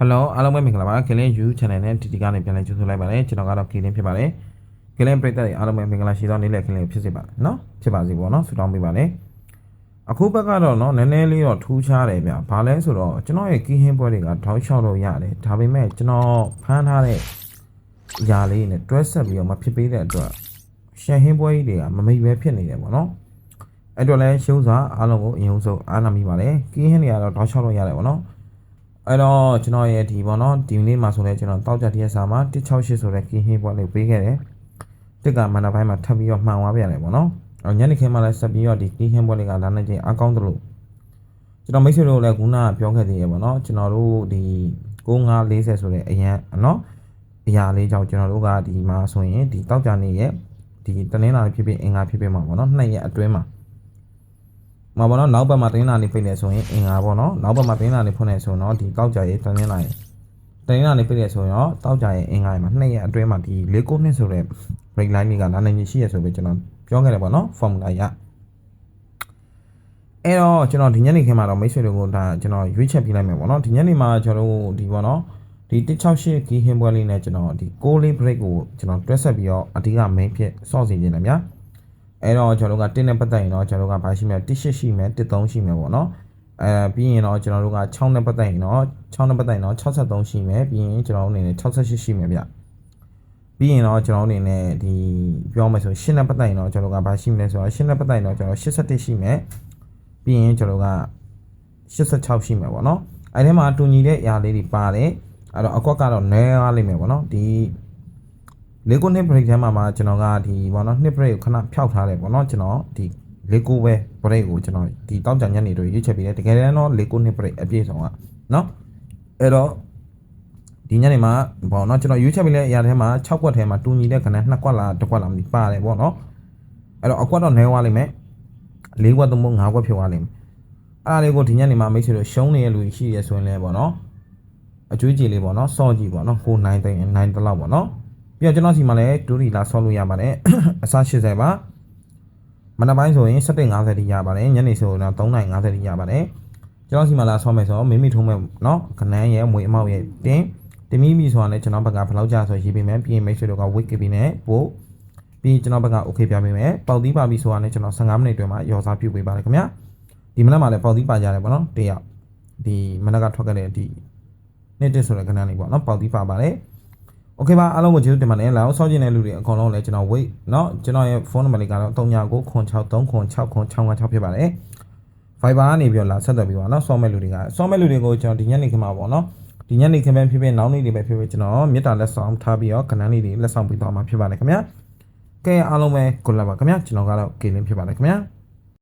Hello အားလုံးပဲမင်္ဂလာပါ Killing You Channel နဲ့ TT ကနေပြန်လည်ကြိုဆိုလိုက်ပါတယ်ကျွန်တော်ကတော့ Killing ဖြစ်ပါတယ် Killing ပရိသတ်တွေအားလုံးပဲမင်္ဂလာရှိသောနေ့လည် Killing ဖြစ်စေပါเนาะဖြစ်ပါစေပေါ့เนาะဆုတောင်းပေးပါလေအခုဘက်ကတော့เนาะနည်းနည်းလေးတော့ထူးခြားတယ်ဗျဘာလဲဆိုတော့ကျွန်တော်ရဲ့ကီးဟင်းပွဲတွေကထောက်လျှောက်လို့ရတယ်ဒါပေမဲ့ကျွန်တော်ဖမ်းထားတဲ့အရာလေးနဲ့တွဲဆက်ပြီးတော့မဖြစ်ပေးတဲ့အတွက်ရှန်ဟင်းပွဲကြီးတွေကမမိတ်ပဲဖြစ်နေတယ်ပေါ့เนาะအဲ့တော့လဲရှုံးစွာအားလုံးကိုအယုံဆုံးအားနာမိပါတယ်ကီးဟင်းတွေကတော့ထောက်လျှောက်လို့ရတယ်ပေါ့เนาะ အဲ့တော့ကျွန်တော်ရဲ့ဒီပေါ့နော်ဒီနေ့မှာဆိုလဲကျွန်တော်တောက်ကြတရက်စာမှာ168ဆိုတဲ့ကင်းဟင်းပွဲလေးပေးခဲ့တယ်တစ်ကမန္တပိုင်းမှာထပ်ပြီးတော့မှန်သွားပြန်တယ်ပေါ့နော်အဲ့ညနေခင်းမှာလည်းဆက်ပြီးတော့ဒီကင်းဟင်းပွဲလေးကလာနေချင်းအကောင်းသလိုကျွန်တော်မိတ်ဆွေတို့လည်းခုနကပြောခဲ့သေးရပေါ့နော်ကျွန်တော်တို့ဒီ9540ဆိုတဲ့အရန်နော်အရာလေးကြောင့်ကျွန်တော်တို့ကဒီမှာဆိုရင်ဒီတောက်ကြနေရဲ့ဒီတနင်္လာနေ့ဖြစ်ဖြစ်အင်္ဂါဖြစ်ဖြစ်မှာပေါ့နော်နှစ်ရက်အတွင်းမှာ မဘောနော်နောက်ဘက်မှာတင်းလာနေဖိတ်နေဆိုရင်အင်္ဂါပေါ့နော်နောက်ဘက်မှာတင်းလာနေဖွင့်နေဆိုတော့ဒီတောက်ကြရဲ့တင်းလာရဲ့တင်းလာနေဖိတ်နေဆိုရင်တော့တောက်ကြရဲ့အင်္ဂါရဲ့မှာနှစ်ရက်အတွင်းမှာဒီ၄ကိုနှစ်ဆိုတဲ့ break line တွေကနာနေကြီးရှိရဆိုပြီးကျွန်တော်ပြောခဲ့တယ်ပေါ့နော် formula ရအဲ့တော့ကျွန်တော်ဒီညနေခင်းမှာတော့မိတ်ဆွေတို့ကဒါကျွန်တော်ရွေးချက်ပြလိုက်မယ်ပေါ့နော်ဒီညနေမှာကျွန်တော်တို့ဒီပေါ့နော်ဒီ168 key ဟင်းပွဲလေးနဲ့ကျွန်တော်ဒီ6လေး break ကိုကျွန်တော်တွဲဆက်ပြီးတော့အဓိက main ဖြစ်စော့စီနေတယ်ဗျာ အဲ့တော့ကျွန်တော်တို့က1နဲ့ပတ်သက်ရင်တော့ကျွန်တော်တို့ကဘာရှိမလဲ18ရှိမယ်13ရှိမယ်ပေါ့နော်အဲပြီးရင်တော့ကျွန်တော်တို့က6နဲ့ပတ်သက်ရင်တော့6နဲ့ပတ်သက်ရင်တော့63ရှိမယ်ပြီးရင်ကျွန်တော်တို့အနေနဲ့68ရှိမယ်ဗျပြီးရင်တော့ကျွန်တော်တို့အနေနဲ့ဒီပြောမယ်ဆို8နဲ့ပတ်သက်ရင်တော့ကျွန်တော်တို့ကဘာရှိမလဲဆိုတော့8နဲ့ပတ်သက်ရင်တော့ကျွန်တော်81ရှိမယ်ပြီးရင်ကျွန်တော်တို့က86ရှိမယ်ပေါ့နော်အဲ့ထဲမှာတူညီတဲ့အရာလေးတွေပါတယ်အဲ့တော့အကွက်ကတော့နည်းရလိမ့်မယ်ပေါ့နော်ဒီ လေးခုနှစ် break ထဲမှာမှာကျွန်တော်ကဒီဘောနော်နှစ် break ကိုခဏဖျောက်ထားတယ်ပေါ့နော်ကျွန်တော်ဒီလေးခုပဲ break ကိုကျွန်တော်ဒီတောက်ကြညနေတို့ရွေးချက်ပြီးတယ်တကယ်တမ်းတော့လေးခုနှစ် break အပြည့်ဆုံးอ่ะနော်အဲ့တော့ဒီညနေမှာဘောနော်ကျွန်တော်ရွေးချက်ပြီးတဲ့အရာထဲမှာ6ကွက်ထဲမှာတူညီတဲ့ခဏ2ကွက်လား1ကွက်လားမသိပါတယ်ပေါ့နော်အဲ့တော့အကွက်တော့နည်းသွားလိမ့်မယ်၄ကွက်သုံးဖို့5ကွက်ဖြုတ်သွားလိမ့်မယ်အဲ့ဒါလေးကိုဒီညနေမှာမိတ်ဆွေတို့ရှုံးနေတဲ့လူကြီးရှိရဲဆိုရင်လည်းပေါ့နော်အကျွေးကြီးလေးပေါ့နော်စော့ကြည့်ပေါ့နော်ကို9သိန်း9တလောက်ပေါ့နော် ပြီးတော့ကျွန်တော်စီမှာလည်းဒူရီလာဆော့လို့ရပါတယ် အစား80ပါမနက်ပိုင်းဆိုရင်750တိရပါတယ်ညနေဆိုရင်တော့350တိရပါတယ်ကျွန်တော်စီမှာလာဆော့မယ်ဆိုတော့မိမိထုံးမဲ့เนาะခနန်းရဲ့မွေအမောက်ရဲ့တင်းတမိမိဆိုတာလည်းကျွန်တော်ဘက်ကဘယ်လောက်ကြာဆိုရေးပေးမယ်ပြီးရင်မိတ်ဆွေတို့က wait ကပြီးနဲ့ပို့ပြီးကျွန်တော်ဘက်က okay ပြပေးမယ်ပေါက်သီးပါပြီဆိုတာလည်းကျွန်တော်15မိနစ်တွင်မှရောစားပြုတ်ပေးပါလေခင်ဗျာဒီမနက်မှာလည်းပေါက်သီးပါကြတယ်ပေါ့နော်တယောက်ဒီမနက်ကထွက်ခဲ့တဲ့ဒီနေ့တက်ဆိုတဲ့ခဏလေးပေါ့နော်ပေါက်သီးပါပါတယ် โอเคပါအားလုံးကိုကျေးဇူးတင်ပါတယ်လာအောင်ဆောင်းကျင်တဲ့လူတွေအကုန်လုံးလည်းကျွန်တော် wait เนาะကျွန်တော်ရဲ့ဖုန်းနံပါတ်လေးကတော့39939696ဖြစ်ပါတယ် Viber ကနေပြီးတော့လာဆက်သွယ်ပြီးပါเนาะဆောင်းမဲ့လူတွေကဆောင်းမဲ့လူတွေကိုကျွန်တော်ဒီညနေခင်းမှာပေါ့เนาะဒီညနေခင်းပဲဖြစ်ဖြစ်နောက်နေ့တွေပဲဖြစ်ဖြစ်ကျွန်တော်မေတ္တာလက်ဆောင်ထားပြီးတော့ကဏ္ဍလေးတွေလက်ဆောင်ပေးသွားမှာဖြစ်ပါတယ်ခင်ဗျာကဲအားလုံးပဲကိုလာပါခင်ဗျာကျွန်တော်ကတော့ကေလင်းဖြစ်ပါတယ်ခင်ဗျာ